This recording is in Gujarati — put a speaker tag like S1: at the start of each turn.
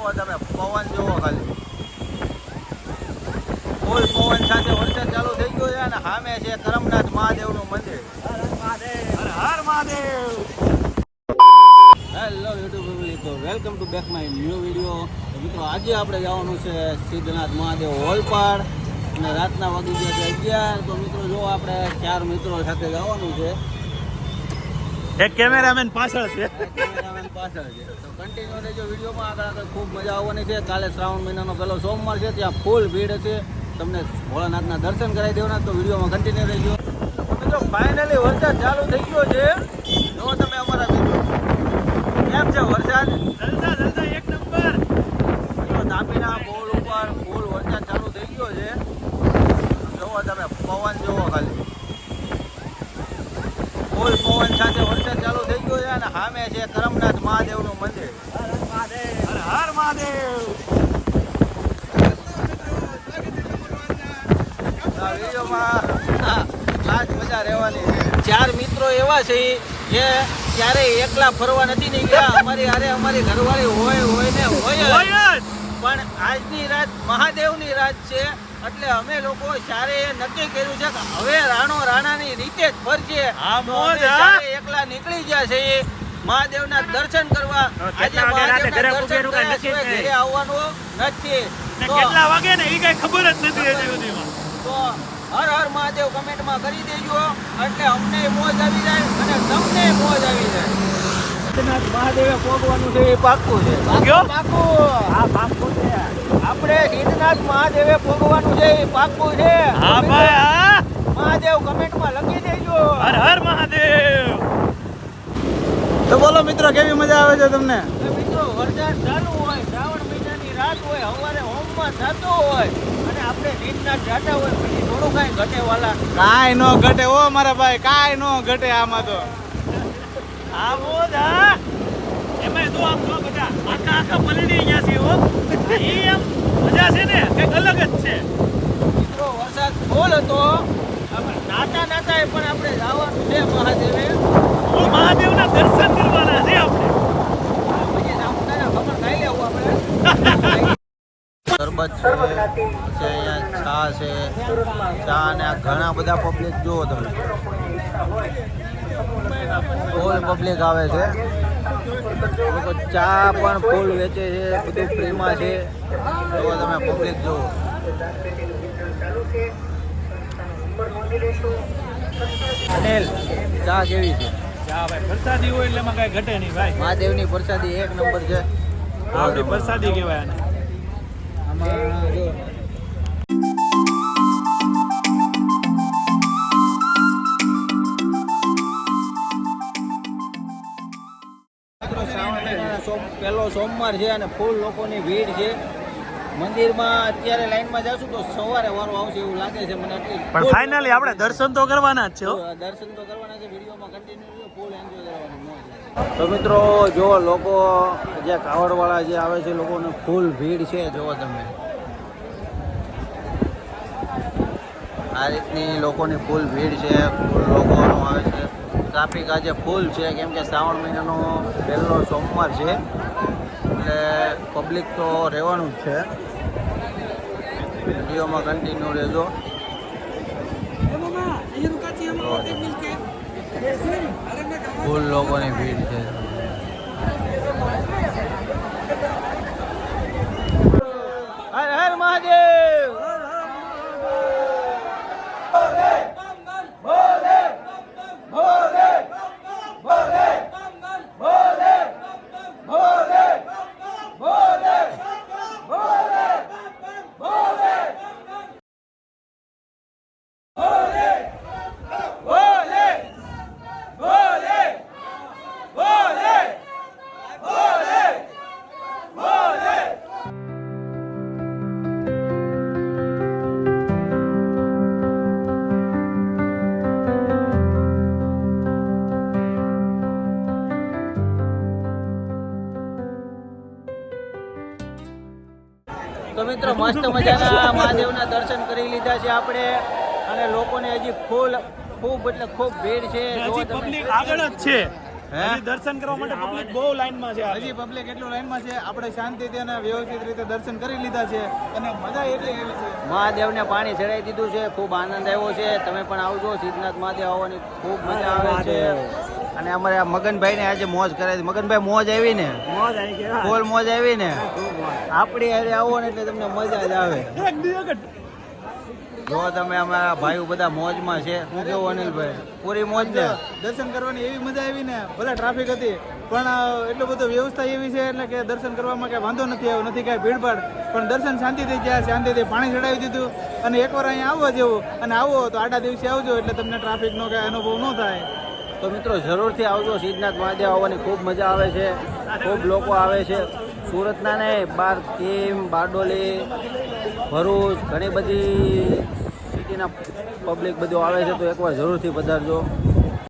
S1: જોવો તમે, પવન જોવો ખાલી. ફૂલ પવન સાથે વરસાદ ચાલુ થઈ ગયો છે અને સામે છે કરમનાથ મહાદેવનું મંદિર.
S2: હર મહાદેવ!
S1: હેલો યુટ્યુબ તો welcome to back my new video મિત્રો, આજે આપણે જવાનું છે સિદ્ધનાથ મહાદેવ હોલપાડ અને રાતના વાગી ગયા છે અગિયાર, તો મિત્રો, જો આપણે ચાર મિત્રો સાથે જવાનું છે
S2: એક કેમેરામેન પાછળ છે.
S1: કેમેરામેન પાછળ છે. તો કન્ટિન્યુ રહેજો વિડીયોમાં આગળ આગળ ખૂબ મજા આવવાની છે. કાલે શ્રાવણ મહિનાનો પહેલો સોમવાર છે ત્યાં ફૂલ ભીડ છે. તમને ભોળાનાથના દર્શન કરાવી દેવાના તો વિડીયોમાં કન્ટિન્યુ રહેજો. મિત્રો ફાઇનલી વરસાદ ચાલુ થઈ ગયો છે. જો તમે અમારા કેમ છે વરસાદ
S2: જલસા જલસા એક નંબર
S1: જો તાપીના પોલ ઉપર ફૂલ વરસાદ ચાલુ થઈ ગયો છે જોવો તમે પવન જોવો ખાલી ફૂલ પવન સાથે ચાલુ થઈ ગયો છે અને સામે છે કરમનાથ મહાદેવનું મંદિર.
S2: હર હર મહાદેવ!
S1: વિડીયોમાં ખાસ મજા રહેવાની ચાર મિત્રો એવા છે જે ક્યારે એકલા ફરવા નથી નીકળ્યા. અમારી હારે અમારી ઘરવાળી હોય હોય ને હોય. પણ આજની રાત મહાદેવની રાત છે. એટલે અમે લોકો ચારે નક્કી કર્યું છે કે હવે રાણો રાણાની રીતે જ. ચારે એકલા નીકળી ગયા છે મહાદેવના દર્શન કરવા. આજે મહાદેવના દર્શન કર્યા સિવાય ઘરે આવવાનું નથી.
S2: કેટલા વાગે ને એ કઈ ખબર જ નથી
S1: તો હર હર મહાદેવ કમેન્ટમાં કરી દેજો. એટલે અમને મોજ આવી જાય અને તમને મોજ આવી જાય સિદ્ધનાથ મહાદેવે પોગવાનું છે એ પાક્કું છે?
S2: હા
S1: આપણે સિદ્ધનાથ મહાદેવે પોગવાનું છે એ પાક્કું છે.
S2: હા ભાઈ હા.
S1: મહાદેવ કમેન્ટમાં લખી દેજો.
S2: હર હર મહાદેવ.
S1: તો બોલો મિત્રો કેવી મજા આવે છે તમને? મિત્રો વરસાદ ચાલુ હોય શ્રાવણ મહિનાની રાત હોય સવારે હોમમાં થતો હોય અને આપણે નીંદના જાતા હોય પછી થોડું કાંઈ ઘટે વાલા.
S3: કાંઈ નો ઘટે ઓ મારા ભાઈ કાંઈ નો ઘટે આમાં તો.
S2: બોલ હા એમાં તો આમ જો બધા આખા આખા ગયા છે હો. એ છે ને, કંઈક અલગ જ છે.
S1: મિત્રો હતો. નાતા નાતા પણ આપણે જવાનું છે મહાદેવે.
S2: મહાદેવના દર્શન કરવાના છે આપણે.
S1: છે ચા છે. ચા ને ઘણા બધા પબ્લિક જુઓ તમે. ફૂલ પબ્લિક આવે છે. લોકો ચા પણ ફૂલ વેચે છે બધું ફ્રીમાં છે. જુઓ તમે પબ્લિક જુઓ. અનિલ ચા કેવી છે?
S2: ચા ભાઈ પ્રસાદી હોય એટલે કઈ ઘટે નહીં ભાઈ.
S1: મહાદેવની પ્રસાદી એક નંબર છે.
S2: આપણી પ્રસાદી કહેવાય આને.
S1: આમાં જો સોમ પહેલો સોમવાર છે અને ફૂલ લોકોની ભીડ છે. મંદિરમાં અત્યારે લાઈનમાં જશું તો સવારે વારો આવશે એવું લાગે છે મને એટલી.
S2: પણ ફાઇનલી આપણે દર્શન તો કરવાના જ છે
S1: દર્શન તો કરવાના છે વિડીયોમાં કન્ટિન્યુ ફૂલ એન્જોય કરવાની છે. તો મિત્રો જો લોકો જે કાવડવાળા જે આવે છે લોકોને ફૂલ ભીડ છે જોવો તમે. આ રીતની લોકોની ફૂલ ભીડ છે ફૂલ લોકો આવે છે. ટ્રાફિક આજે ફૂલ છે. કેમ કે શ્રાવણ મહિનાનો પહેલો સોમવાર છે. એટલે પબ્લિક તો રહેવાનું જ છે. વિડીયોમાં કન્ટિન્યુ રહેજો. ફૂલ લોકોની ભીડ છે. મિત્રો મસ્ત મજાના મહાદેવના દર્શન કરી લીધા છે આપણે. અને લોકોને હજી ફૂલ ખૂબ એટલે ખૂબ ભીડ છે.
S2: પબ્લિક આગળ જ છે. દર્શન કરવા માટે પબ્લિક બહુ લાઈનમાં છે
S3: હજી પબ્લિક એટલું લાઈનમાં છે. આપણે શાંતિથી અને વ્યવસ્થિત રીતે દર્શન કરી લીધા છે. અને મજા એટલી એવી છે.
S1: મહાદેવને પાણી ચડાવી દીધું છે. ખૂબ આનંદ આવ્યો છે. તમે પણ આવજો. સિદ્ધનાથ મહાદેવ આવવાની ખૂબ મજા આવે છે. અને અમારે આ મગનભાઈ ને આજે મોજ કરાવી. મગનભાઈ મોજ આવી ને?
S2: મોજ આવી
S1: ફૂલ મોજ આવી ને? આપણી હારે આવો ને એટલે તમને મજા જ આવે. જો તમે અમારા ભાઈઓ બધા મોજમાં છે. હું કેવું અનિલભાઈ? પૂરી મોજ છે?
S3: દર્શન કરવાની એવી મજા આવી ને ભલે ટ્રાફિક હતી પણ એટલો બધો વ્યવસ્થા એવી છે એટલે કે દર્શન કરવામાં કઈ વાંધો નથી આવ્યો નથી કાંઈ ભીડભાડ પણ દર્શન શાંતિથી ગયા શાંતિથી પાણી ચડાવી દીધું. અને એકવાર અહીંયા આવવા જેવું. અને આવો તો આડા દિવસે આવજો એટલે તમને ટ્રાફિકનો કાંઈ અનુભવ ન થાય.
S1: તો મિત્રો, જરૂરથી આવજો. સિદ્ધનાથ મહાદેવ આવવાની ખૂબ મજા આવે છે. ખૂબ લોકો આવે છે. સુરતના ને બાર કીમ, બારડોલી, ભરૂચ, ઘણી બધી સિટીના પબ્લિક બધું આવે છે. તો એકવાર જરૂરથી પધારજો.